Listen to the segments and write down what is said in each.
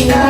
Yeah.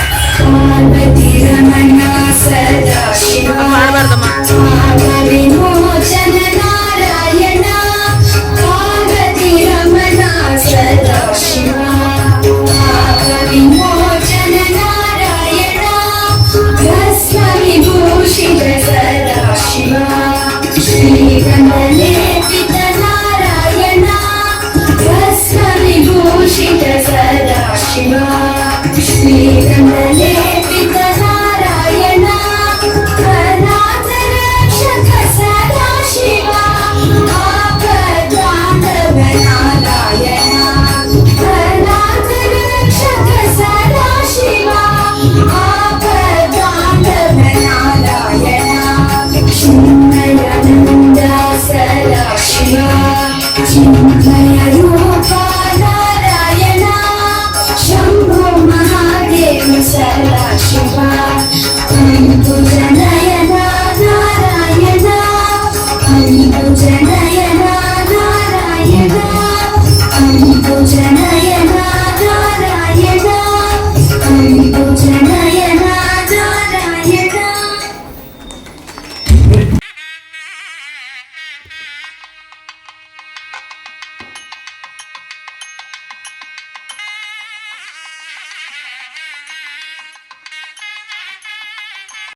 Maya Nanda Salakshima Maya Nanda Salakshima